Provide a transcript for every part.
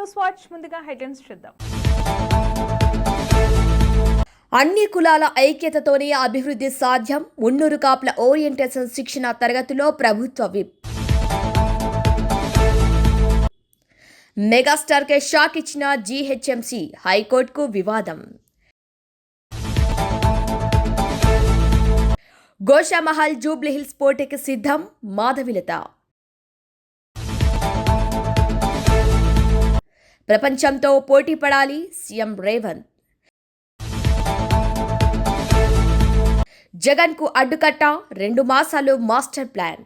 News watch ముందుగా headlines చూద్దాం. అన్ని కులాల ఐక్యతతోనే అభివృద్ధి సాధ్యం. మున్నూరు కాపుల ఓరియంటేషన్ శిక్షణ తరగతిలో ప్రభుత్వ విప్. మెగాస్టార్ కే షాక్ ఇచ్చిన జీహెచ్ఎంసీ హైకోర్టుకు వివాదం. గోషామహల్ జూబ్లీహిల్స్ పోటీకి సిద్ధం మాధవిలత. ప్రపంచంతో పోటీ పడాలి సీఎం రేవంత్. జగన్కు అడ్డుకట్ట రెండు మాసాలు మాస్టర్ ప్లాన్.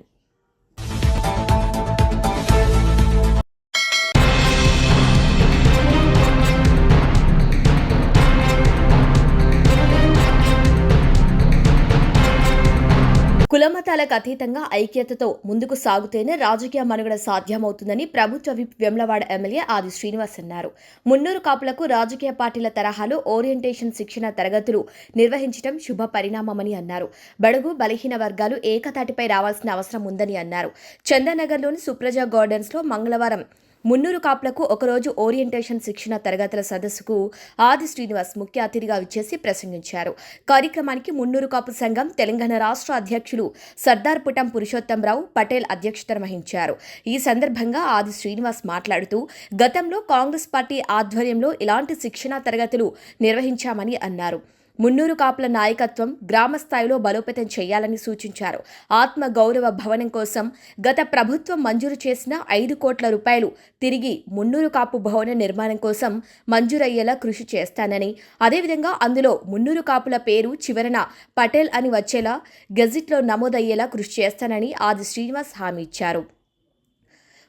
కులమతాలకు అతీతంగా ఐక్యతతో ముందుకు సాగుతేనే రాజకీయ మనుగడ సాధ్యమవుతుందని ప్రభుత్వ విప్ వెమ్లవాడ ఎమ్మెల్యే ఆది శ్రీనివాస్ అన్నారు. మున్నూరు కాపులకు రాజకీయ పార్టీల తరహాలో ఓరియంటేషన్ శిక్షణ తరగతులు నిర్వహించడం శుభ పరిణామమని అన్నారు. బడుగు బలహీన వర్గాలు ఏకతాటిపై రావాల్సిన అవసరం ఉందని అన్నారు. చందనగర్లోని సుప్రజ గార్డెన్స్లో మంగళవారం మున్నూరు కాపులకు ఒకరోజు ఓరియంటేషన్ శిక్షణ తరగతుల సదస్సుకు ఆది శ్రీనివాస్ ముఖ్య అతిథిగా విచ్చేసి ప్రసంగించారు. కార్యక్రమానికి మున్నూరు కాపు సంఘం తెలంగాణ రాష్ట్ర అధ్యక్షులు సర్దార్ పుటం పురుషోత్తంరావు పటేల్ అధ్యక్షత వహించారు. ఈ సందర్భంగా ఆది శ్రీనివాస్ మాట్లాడుతూ గతంలో కాంగ్రెస్ పార్టీ ఆధ్వర్యంలో ఇలాంటి శిక్షణా తరగతులు నిర్వహించామని అన్నారు. మున్నూరు కాపుల నాయకత్వం గ్రామ స్థాయిలో బలోపేతం చేయాలని సూచించారు. ఆత్మ గౌరవ భవనం కోసం గత ప్రభుత్వం మంజూరు చేసిన ఐదు కోట్ల రూపాయలు తిరిగి మున్నూరు కాపు భవన నిర్మాణం కోసం మంజూరయ్యేలా కృషి చేస్తానని అదేవిధంగా అందులో మున్నూరు కాపుల పేరు చివరన పటేల్ అని వచ్చేలా గెజిట్లో నమోదయ్యేలా కృషి చేస్తానని ఆది శ్రీనివాస్ హామీ ఇచ్చారు.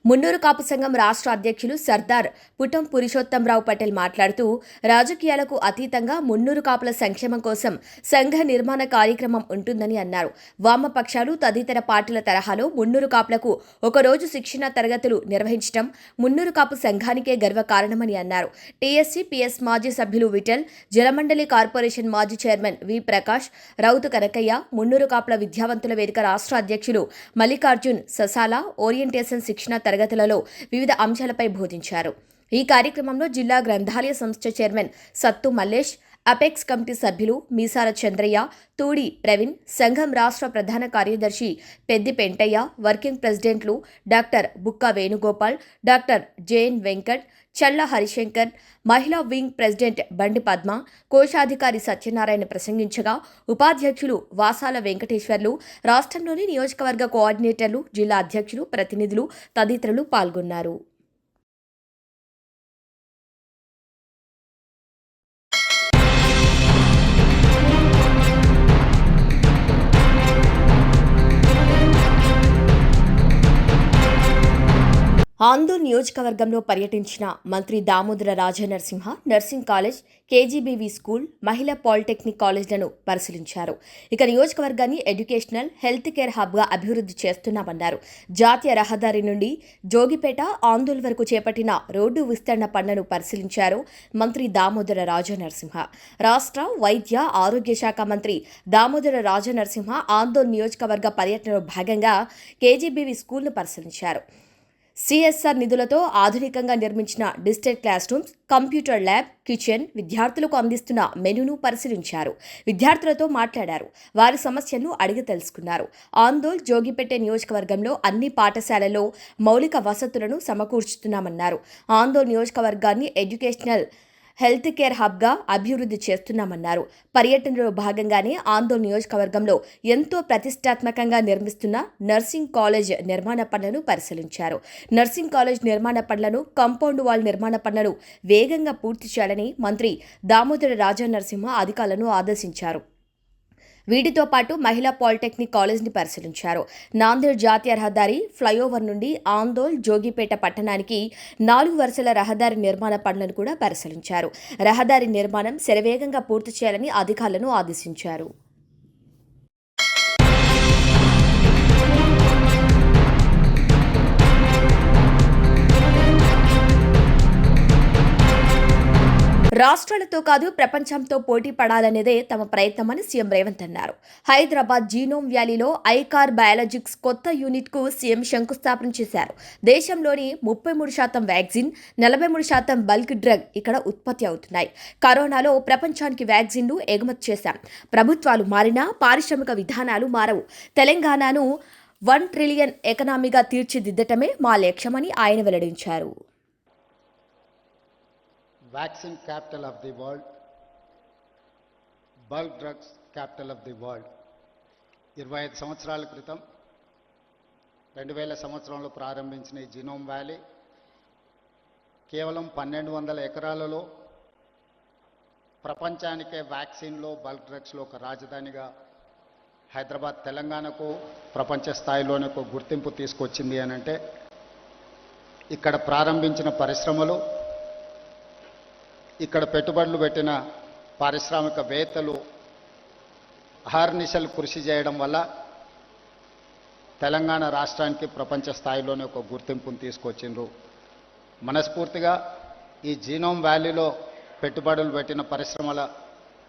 మున్నూరు కాపు సంఘం రాష్ట్ర అధ్యక్షులు సర్దార్ పుటం పురుషోత్తంరావు పటేల్ మాట్లాడుతూ రాజకీయాలకు అతీతంగా మున్నూరు కాపుల సంక్షేమం కోసం సంఘ నిర్మాణ కార్యక్రమం ఉంటుందని అన్నారు. వామపక్షాలు తదితర పార్టీల తరహాలో మున్నూరు కాపులకు ఒకరోజు శిక్షణ తరగతులు నిర్వహించడం మున్నూరు కాపు సంఘానికే గర్వకారణమని అన్నారు. టీఎస్సీ పీఎస్ మాజీ సభ్యులు విఠల్ జలమండలి కార్పొరేషన్ మాజీ చైర్మన్ వి ప్రకాష్ రౌతు కనకయ్య మున్నూరు కాపుల విద్యావంతుల వేదిక రాష్ట్ర అధ్యక్షులు మల్లికార్జున్ ససాల ఓరియంటేషన్ శిక్షణ తరగతులలో వివిధ అంశాలపై బోధించారు. ఈ కార్యక్రమంలో జిల్లా గ్రంథాలయ సంస్థ చైర్మన్ సత్తు మల్లేష్ అపెక్స్ కమిటీ సభ్యులు మీసాల చంద్రయ్య తూడి ప్రవీణ్ సంఘం రాష్ట్ర ప్రధాన కార్యదర్శి పెద్ది పెంటయ్య వర్కింగ్ ప్రెసిడెంట్లు doctor Bukka Venugopal doctor JN Venkat చల్ల హరిశంకర్ మహిళా వింగ్ ప్రెసిడెంట్ బండి పద్మ కోశాధికారి సత్యనారాయణ ప్రసంగించగా ఉపాధ్యక్షులు వాసాల వెంకటేశ్వర్లు రాష్ట్రంలోని నియోజకవర్గ కోఆర్డినేటర్లు జిల్లా అధ్యక్షులు ప్రతినిధులు తదితరులు పాల్గొన్నారు. ఆందోళ్ నియోజకవర్గంలో పర్యటించిన మంత్రి Damodara Rajanarasimha nursing college KGBV school మహిళా పాలిటెక్నిక్ కాలేజ్లను పరిశీలించారు. ఇక నియోజకవర్గాన్ని ఎడ్యుకేషనల్ హెల్త్ కేర్ హబ్గా అభివృద్ధి చేస్తున్నామన్నారు. జాతీయ రహదారి నుండి జోగిపేట ఆందోళ్ వరకు చేపట్టిన రోడ్డు విస్తరణ పనులను పరిశీలించారు మంత్రి దామోదర రాజనరసింహ. రాష్ట్ర వైద్య ఆరోగ్య శాఖ మంత్రి దామోదర రాజనరసింహ ఆందోళ్ నియోజకవర్గ పర్యటనలో భాగంగా కేజీబీవీ స్కూల్ను పరిశీలించారు. సిఎస్ఆర్ నిధులతో ఆధునికంగా నిర్మించిన digital class rooms computer lab kitchen విద్యార్థులకు అందిస్తున్న మెనూను పరిశీలించారు. విద్యార్థులతో మాట్లాడారు. వారి సమస్యలను అడిగి తెలుసుకున్నారు. ఆందోళ్ జోగిపెట్టే నియోజకవర్గంలో అన్ని పాఠశాలల్లో మౌలిక వసతులను సమకూర్చుతున్నామన్నారు. ఆందోళ్ నియోజకవర్గాన్ని ఎడ్యుకేషనల్ హెల్త్ కేర్ హబ్గా అభివృద్ధి చేస్తున్నామన్నారు. పర్యటనలో భాగంగానే ఆందోళన నియోజకవర్గంలో ఎంతో ప్రతిష్టాత్మకంగా నిర్మిస్తున్న నర్సింగ్ కాలేజ్ నిర్మాణ పనులను పరిశీలించారు. నర్సింగ్ కాలేజ్ నిర్మాణ పనులను కంపౌండ్ వాల్ నిర్మాణ పనులను వేగంగా పూర్తి చేయాలని మంత్రి దామోదర రాజా నరసింహ అధికారులను ఆదేశించారు. వీటితో పాటు మహిళా పాలిటెక్నిక్ కాలేజ్ని పరిశీలించారు. నాందేడ్ జాతీయ రహదారి ఫ్లైఓవర్ నుండి ఆందోల్ జోగిపేట పట్టణానికి నాలుగు వరుసల రహదారి నిర్మాణ పనులను కూడా పరిశీలించారు. రహదారి నిర్మాణం శరవేగంగా పూర్తి చేయాలని అధికారులను ఆదేశించారు. రాష్ట్రాలతో కాదు ప్రపంచంతో పోటీ పడాలనేదే తమ ప్రయత్నమని సీఎం రేవంత్ అన్నారు. హైదరాబాద్ జీనోమ్ వ్యాలీలో ఐకార్ బయాలజిక్స్ కొత్త యూనిట్కు సీఎం శంకుస్థాపన చేశారు. దేశంలోని ముప్పై మూడు శాతం వ్యాక్సిన్ నలభై మూడు శాతం బల్క్ డ్రగ్ ఇక్కడ ఉత్పత్తి అవుతున్నాయి. కరోనాలో ప్రపంచానికి వ్యాక్సిన్లు ఎగుమతి చేశాం. ప్రభుత్వాలు మారినా పారిశ్రామిక విధానాలు మారవు. తెలంగాణను వన్ ట్రిలియన్ ఎకనామీగా తీర్చిదిద్దటమే మా లక్ష్యమని ఆయన వెల్లడించారు. Vaccine capital of the world bulk drugs capital of the world ఇరవై ఐదు సంవత్సరాల క్రితం రెండు వేల సంవత్సరంలో ప్రారంభించిన ఈ జినోమ్ వ్యాలీ కేవలం పన్నెండు వందల ఎకరాలలో ప్రపంచానికే వ్యాక్సిన్లో బల్క్ డ్రగ్స్లో ఒక రాజధానిగా హైదరాబాద్ తెలంగాణకు ప్రపంచ స్థాయిలోనే ఒక గుర్తింపు తీసుకొచ్చింది అని అంటే ఇక్కడ ప్రారంభించిన పరిశ్రమలు ఇక్కడ పెట్టుబడులు పెట్టిన పారిశ్రామికవేత్తలు అహర్నిశలు కృషి చేయడం వల్ల తెలంగాణ రాష్ట్రానికి ప్రపంచ స్థాయిలోనే ఒక గుర్తింపును తీసుకొచ్చిండ్రు. మనస్ఫూర్తిగా ఈ జీనోమ్ వ్యాలీలో పెట్టుబడులు పెట్టిన పరిశ్రమల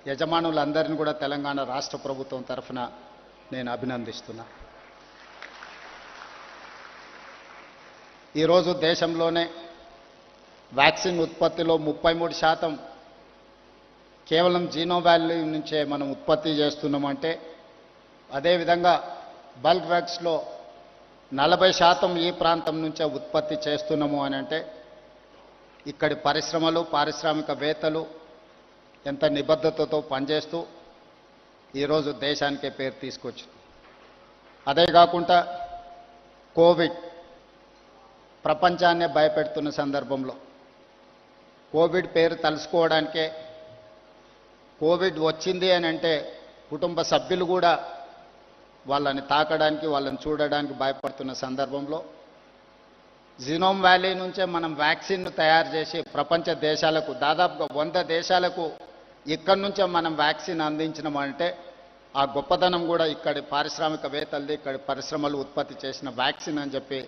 యజమానులందరినీ కూడా తెలంగాణ రాష్ట్ర ప్రభుత్వం తరఫున నేను అభినందిస్తున్నా. ఈరోజు దేశంలోనే వ్యాక్సిన్ ఉత్పత్తిలో ముప్పై మూడు శాతం కేవలం జీనో వాల్యూ నుంచే మనం ఉత్పత్తి చేస్తున్నామంటే అదేవిధంగా బల్క్ వ్యాక్స్లో నలభై శాతం ఈ ప్రాంతం నుంచే ఉత్పత్తి చేస్తున్నాము అని అంటే ఇక్కడి పరిశ్రమలు పారిశ్రామికవేత్తలు ఎంత నిబద్ధతతో పనిచేస్తూ ఈరోజు దేశానికే పేరు తీసుకొచ్చు అదే కాకుండా కోవిడ్ ప్రపంచాన్నే భయపెడుతున్న సందర్భంలో కోవిడ్ పేరు తలుసుకోవడానికే. కోవిడ్ వచ్చింది అని అంటే కుటుంబ సభ్యులు కూడా వాళ్ళని తాకడానికి వాళ్ళని చూడడానికి భయపడుతున్న సందర్భంలో జినోమ్ వ్యాలీ నుంచే మనం వ్యాక్సిన్ తయారు చేసి ప్రపంచ దేశాలకు దాదాపుగా వంద దేశాలకు ఇక్కడి నుంచే మనం వ్యాక్సిన్ అందించినామంటే ఆ గొప్పతనం కూడా ఇక్కడి పారిశ్రామికవేత్తలది ఇక్కడి పరిశ్రమలు ఉత్పత్తి చేసిన వ్యాక్సిన్ అని చెప్పి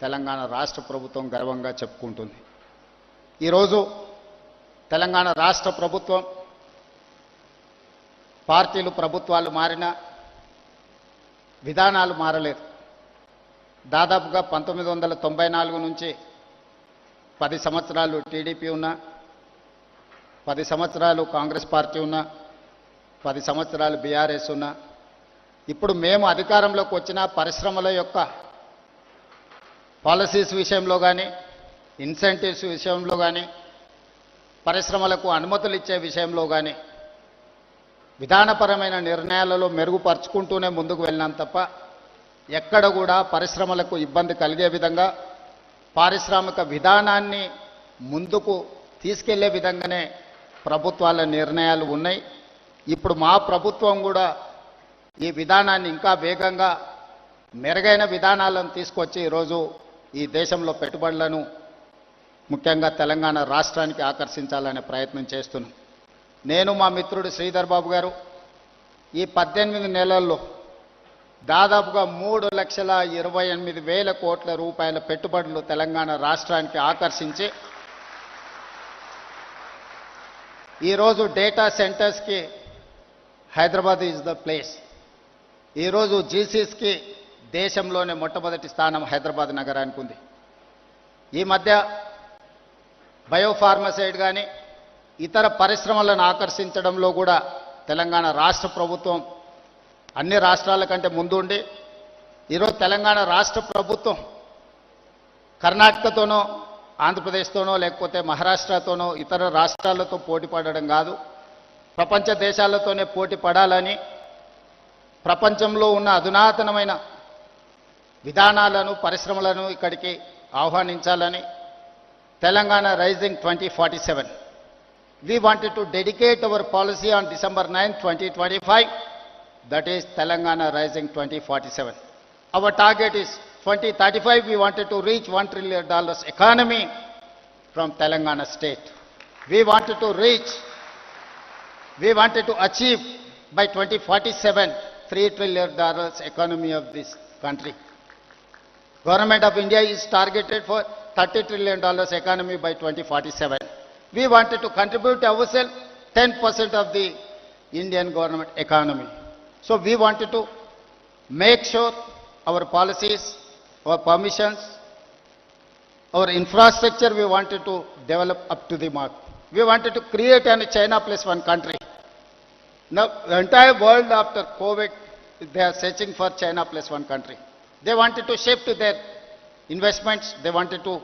తెలంగాణ రాష్ట్ర ప్రభుత్వం గర్వంగా చెప్పుకుంటుంది. ఈరోజు తెలంగాణ రాష్ట్ర ప్రభుత్వం పార్టీలు ప్రభుత్వాలు మారిన విధానాలు మారలేదు. దాదాపుగా పంతొమ్మిది వందల తొంభై నాలుగు నుంచి పది సంవత్సరాలు టీడీపీ ఉన్నా పది సంవత్సరాలు కాంగ్రెస్ పార్టీ ఉన్నా పది సంవత్సరాలు బీఆర్ఎస్ ఉన్నా ఇప్పుడు మేము అధికారంలోకి వచ్చిన పరిశ్రమల యొక్క పాలసీస్ విషయంలో కానీ ఇన్సెంటివ్స్ విషయంలో కానీ పరిశ్రమలకు అనుమతులు ఇచ్చే విషయంలో కానీ విధానపరమైన నిర్ణయాలలో మెరుగుపరుచుకుంటూనే ముందుకు వెళ్ళినాం తప్ప ఎక్కడ కూడా పరిశ్రమలకు ఇబ్బంది కలిగే విధంగా పారిశ్రామిక విధానాన్ని ముందుకు తీసుకెళ్ళే విధంగానే ప్రభుత్వాల నిర్ణయాలు ఉన్నాయి. ఇప్పుడు మా ప్రభుత్వం కూడా ఈ విధానాన్ని ఇంకా వేగంగా మెరుగైన విధానాలను తీసుకొచ్చి ఈరోజు ఈ దేశంలో పెట్టుబడులను ముఖ్యంగా తెలంగాణ రాష్ట్రానికి ఆకర్షించాలనే ప్రయత్నం చేస్తున్నాం. నేను మా మిత్రుడు శ్రీధర్ బాబు గారు ఈ పద్దెనిమిది నెలల్లో దాదాపుగా మూడు లక్షల ఇరవై ఎనిమిది వేల కోట్ల రూపాయల పెట్టుబడులు తెలంగాణ రాష్ట్రానికి ఆకర్షించి ఈరోజు డేటా సెంటర్స్కి హైదరాబాద్ ఈజ్ ద ప్లేస్. ఈరోజు జీసీస్కి దేశంలోనే మొట్టమొదటి స్థానం హైదరాబాద్ నగరానికి ఉంది. ఈ మధ్య బయోఫార్మసైడ్ కానీ ఇతర పరిశ్రమలను ఆకర్షించడంలో కూడా తెలంగాణ రాష్ట్ర ప్రభుత్వం అన్ని రాష్ట్రాల కంటే ముందుండి ఈరోజు తెలంగాణ రాష్ట్ర ప్రభుత్వం కర్ణాటకతోనో ఆంధ్రప్రదేశ్తోనో లేకపోతే మహారాష్ట్రతోనో ఇతర రాష్ట్రాలతో పోటీ పడడం కాదు. ప్రపంచ దేశాలతోనే పోటీ పడాలని ప్రపంచంలో ఉన్న అధునాతనమైన విధానాలను పరిశ్రమలను ఇక్కడికి ఆహ్వానించాలని Telangana Rising 2047. We wanted to dedicate our policy on December 9, 2025, that is Telangana Rising 2047. Our target is 2035, we wanted to reach $1 trillion economy from Telangana state. We wanted to reach, we wanted to achieve by 2047, $3 trillion economy of this country. Government of India is targeted for $30 trillion economy by 2047. We wanted to contribute ourselves 10% of the Indian government economy. So we wanted to make sure our policies, our permissions, our infrastructure we wanted to develop up to the mark. We wanted to create a China plus one country. Now, the entire world after COVID, they are searching for China plus one country. They wanted to shift to their investments, they wanted to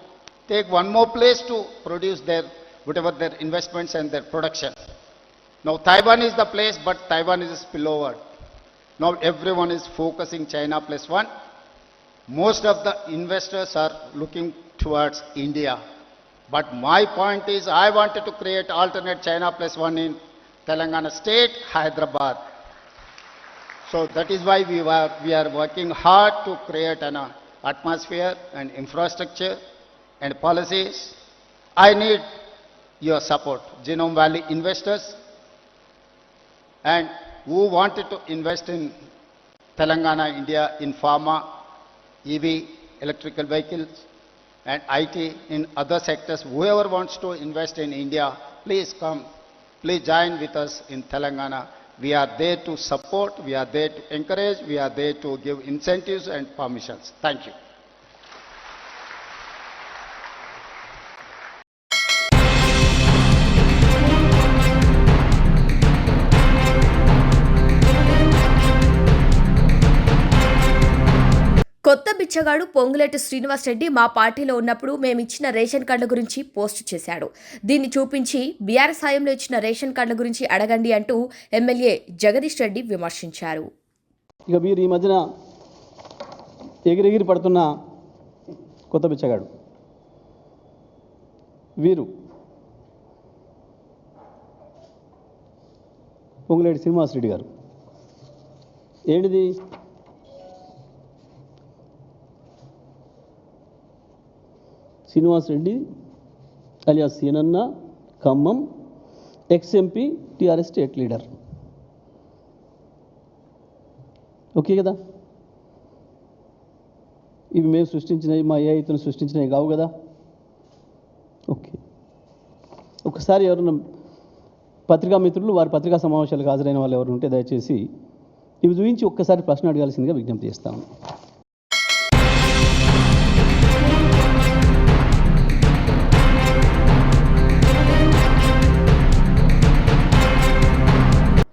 take one more place to produce their, whatever their investments and their production. Now, Taiwan is the place, but Taiwan is a spillover. Now, everyone is focusing China plus one. Most of the investors are looking towards India. But my point is, I wanted to create alternate China plus one in Telangana state, Hyderabad. So that is why we were, we are working hard to create an atmosphere and infrastructure and policies. I need your support, Genome Valley investors, and who wanted to invest in Telangana, India, in pharma, EV, electrical vehicles, and IT in other sectors. Whoever wants to invest in India, please come, please join with us in Telangana. We are there to support, we are there to encourage, we are there to give incentives and permissions. Thank you. బిచ్చగాడు పొంగులేటి శ్రీనివాసరెడ్డి మా పార్టీలో ఉన్నప్పుడు మేము ఇచ్చిన ration కార్డుల గురించి post చేశాడు. దీన్ని చూపించి బీఆర్ఎస్ సాయంలో ఇచ్చిన రేషన్ కార్డుల గురించి అడగండి అంటూ ఎమ్మెల్యే జగదీష్ రెడ్డి విమర్శించారు. ఇక వీరు ఈ మధ్యన ఎగిరెగిరి పడుతున్న కొత్త బిచ్చగాడు. వీరు పొంగులేటి శ్రీనివాసరెడ్డి గారు. ఏంటిది? Srinivasareddy alias Seenanna Khammam ex MP TRS state leader. Okay కదా? ఇవి మేము సృష్టించినవి మా ఏ ఇతను సృష్టించినవి కావు కదా? ఓకే. ఒకసారి ఎవరైనా పత్రికా మిత్రులు వారి పత్రికా సమావేశాలకు హాజరైన వాళ్ళు ఎవరు ఉంటే దయచేసి ఇవి చూపించి ఒక్కసారి ప్రశ్న అడగాల్సిందిగా విజ్ఞప్తి చేస్తాను.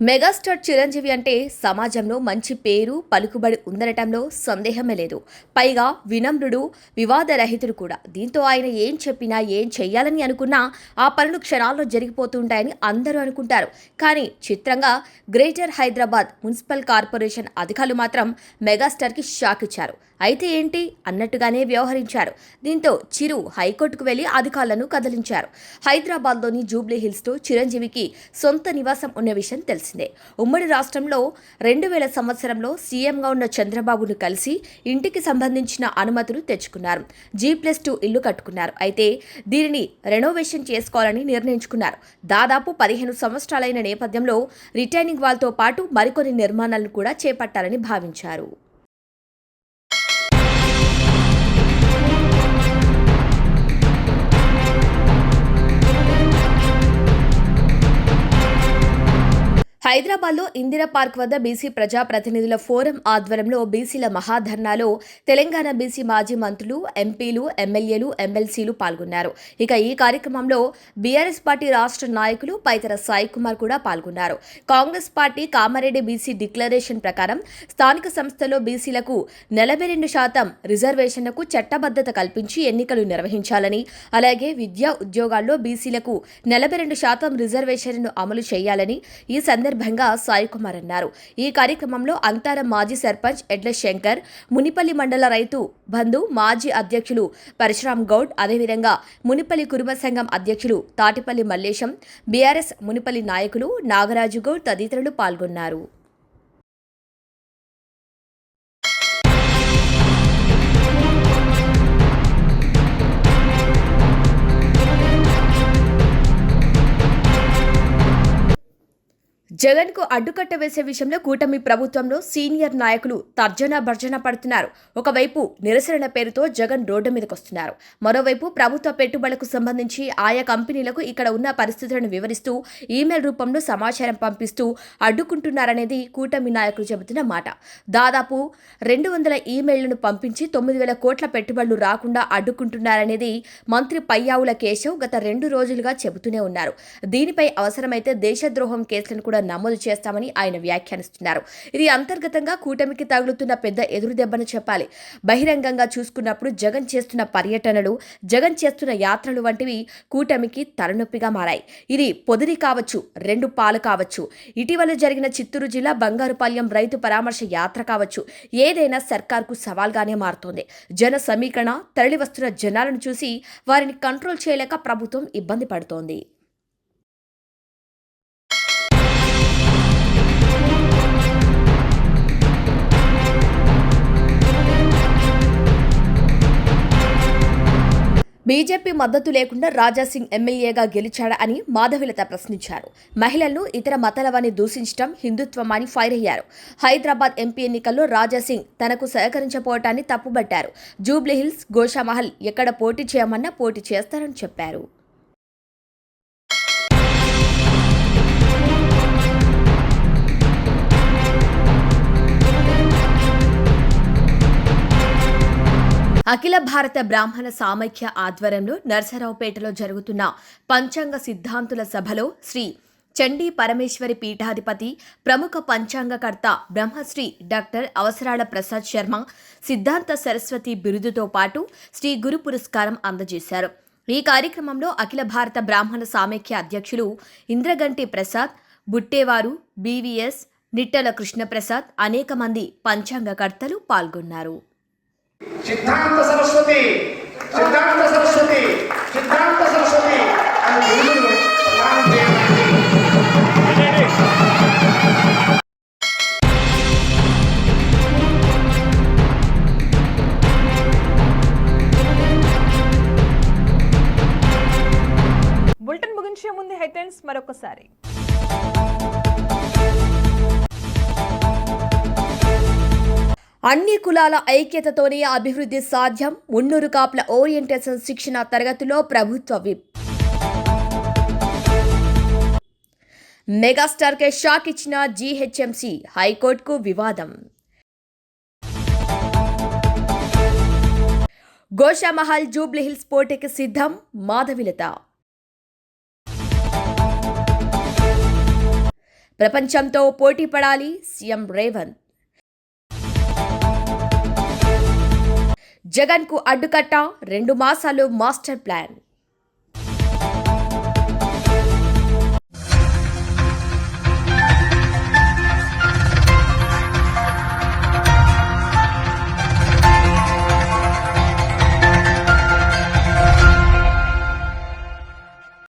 మెగాస్టార్ చిరంజీవి అంటే సమాజంలో మంచి పేరు పలుకుబడి ఉందనటంలో సందేహమే లేదు. పైగా వినమ్రుడు వివాదరహితుడు కూడా. దీంతో ఆయన ఏం చెప్పినా ఏం చేయాలని అనుకున్నా ఆ పనులు క్షణాల్లో జరిగిపోతుంటాయని అందరూ అనుకుంటారు. కానీ చిత్రంగా గ్రేటర్ హైదరాబాద్ మున్సిపల్ కార్పొరేషన్ అధికారులు మాత్రం మెగాస్టార్కి షాక్ ఇచ్చారు. అయితే ఏంటి? అన్నట్టుగానే వ్యవహరించారు. దీంతో చిరు హైకోర్టుకు వెళ్ళి అధికారులను కదిలించారు. హైదరాబాద్లోని జూబ్లీ హిల్స్లో చిరంజీవికి సొంత నివాసం ఉన్న విషయం తెలిసిందే. ఉమ్మడి రాష్ట్రంలో రెండు వేల సంవత్సరంలో సీఎంగా ఉన్న చంద్రబాబును కలిసి ఇంటికి సంబంధించిన అనుమతులు తెచ్చుకున్నారు. జీ ప్లస్ టూ ఇల్లు కట్టుకున్నారు. అయితే దీనిని రెనోవేషన్ చేసుకోవాలని నిర్ణయించుకున్నారు. దాదాపు పదిహేను సంవత్సరాలైన నేపథ్యంలో రిటైనింగ్ వాల్తో పాటు మరికొన్ని నిర్మాణాలను కూడా చేపట్టాలని భావించారు. హైదరాబాద్లో ఇందిరా పార్క్ వద్ద బీసీ ప్రజాప్రతినిధుల ఫోరం ఆధ్వర్యంలో బీసీల మహాధర్నాలో తెలంగాణ బీసీ మాజీ మంత్రులు ఎంపీలు ఎమ్మెల్యేలు ఎమ్మెల్సీలు పాల్గొన్నారు. ఇక ఈ కార్యక్రమంలో బీఆర్ఎస్ పార్టీ రాష్ట్ర నాయకులు పైతర సాయి కుమార్ కూడా పాల్గొన్నారు. Congress party Kamareddy BC declaration ప్రకారం స్థానిక సంస్థలో బీసీలకు నలభై రెండు శాతం రిజర్వేషన్లకు చట్టబద్ధత కల్పించి ఎన్నికలు నిర్వహించాలని అలాగే విద్యా ఉద్యోగాల్లో బీసీలకు నలభై రెండు శాతం రిజర్వేషన్ను అమలు చేయాలని ఈ సందర్భంగా సందర్భంగా సాయికుమార్ అన్నారు. ఈ కార్యక్రమంలో అంతార మాజీ సర్పంచ్ ఎడ్ల శంకర్ మునిపల్లి మండల రైతు బంధు మాజీ అధ్యక్షులు పరశురామ్ గౌడ్ అదేవిధంగా మునిపల్లి కురుమ సంఘం అధ్యక్షులు తాటిపల్లి మల్లేశం బీఆర్ఎస్ మునిపల్లి నాయకులు నాగరాజు గౌడ్ తదితరులు పాల్గొన్నారు. జగన్కు అడ్డుకట్ట వేసే విషయంలో కూటమి ప్రభుత్వంలో సీనియర్ నాయకులు తర్జన భర్జన పడుతున్నారు. ఒకవైపు నిరసన పేరుతో జగన్ రోడ్డు మీదకొస్తున్నారు. మరోవైపు ప్రభుత్వ పెట్టుబడులకు సంబంధించి ఆయా కంపెనీలకు ఇక్కడ ఉన్న పరిస్థితులను వివరిస్తూ ఈమెయిల్ రూపంలో సమాచారం పంపిస్తూ అడ్డుకుంటున్నారనేది కూటమి నాయకులు చెబుతున్న మాట. దాదాపు రెండు వందల ఈమెయిల్లను పంపించి తొమ్మిది వేల కోట్ల పెట్టుబడులు రాకుండా అడ్డుకుంటున్నారనేది మంత్రి పయ్యావుల కేశవ్ గత రెండు రోజులుగా చెబుతూనే ఉన్నారు. దీనిపై అవసరమైతే దేశద్రోహం కేసులను కూడా నమోదు చేస్తామని ఆయన వ్యాఖ్యానిస్తున్నారు. ఇది అంతర్గతంగా కూటమికి తగులుతున్న పెద్ద ఎదురు దెబ్బను చెప్పాలి. బహిరంగంగా చూసుకున్నప్పుడు జగన్ చేస్తున్న పర్యటనలు జగన్ చేస్తున్న యాత్రలు వంటివి కూటమికి తలనొప్పిగా మారాయి. ఇది పొదిరి కావచ్చు రెండు పాలు కావచ్చు. ఇటీవల జరిగిన చిత్తూరు జిల్లా బంగారుపాలెం రైతు పరామర్శ యాత్ర కావచ్చు. ఏదైనా సర్కార్కు సవాల్గానే మారుతోంది. జన సమీకరణ తరలివస్తున్న జనాలను చూసి వారిని కంట్రోల్ చేయలేక ప్రభుత్వం ఇబ్బంది పడుతోంది. బీజేపీ మద్దతు లేకుండా రాజాసింగ్ ఎమ్మెల్యేగా గెలిచాడా అని మాధవిలత ప్రశ్నించారు. మహిళలను ఇతర మతాలవని దూషించడం హిందుత్వమని ఫైర్ అయ్యారు. హైదరాబాద్ ఎంపీ ఎన్నికల్లో రాజాసింగ్ తనకు సహకరించపోవటాన్ని తప్పుబట్టారు. జూబ్లీహిల్స్ గోషామహల్ ఎక్కడ పోటీ చేయమన్నా పోటీ చేస్తారని చెప్పారు. అఖిల భారత బ్రాహ్మణ సామైక్య ఆధ్వర్యంలో నర్సరావుపేటలో జరుగుతున్న పంచాంగ సిద్ధాంతుల సభలో శ్రీ చండీ పరమేశ్వరి పీఠాధిపతి ప్రముఖ పంచాంగకర్త బ్రహ్మశ్రీ డాక్టర్ అవసరాల ప్రసాద్ శర్మ సిద్ధాంత సరస్వతి బిరుదుతో పాటు శ్రీ గురు పురస్కారం అందజేశారు. ఈ కార్యక్రమంలో అఖిల భారత బ్రాహ్మణ సామైక్య అధ్యక్షులు ఇంద్రగంటి ప్రసాద్ బుట్టేవారు బీవీఎస్ నిట్టల కృష్ణప్రసాద్ అనేక మంది పంచాంగకర్తలు పాల్గొన్నారు. సిద్ధాంత సరస్వతి సిద్ధాంత సరస్వతి సిద్ధాంత సరస్వతి అని బిరుదును ప్రదానం చేయడానికి బులెటిన్ ముగించే ముందు హెడ్లైన్స్ మరొకసారి అన్ని కులాల ఐక్యతతోనే అభివృద్ధి సాధ్యం. మున్నూరు కాపుల ఓరియంటేషన్ శిక్షణ తరగతిలో ప్రభుత్వ విప్. మెగాస్టార్కే షాక్ ఇచ్చిన జీహెచ్ఎంసీ హైకోర్టుకు వివాదం. గోషామహల్ జూబ్లీహిల్స్ పోటీకి సిద్ధం మాధవిలత. ప్రపంచంతో పోటీ పడాలి సీఎం రేవంత్. జగన్కు అడ్డుకట్ట రెండు మాసాలు మాస్టర్ ప్లాన్.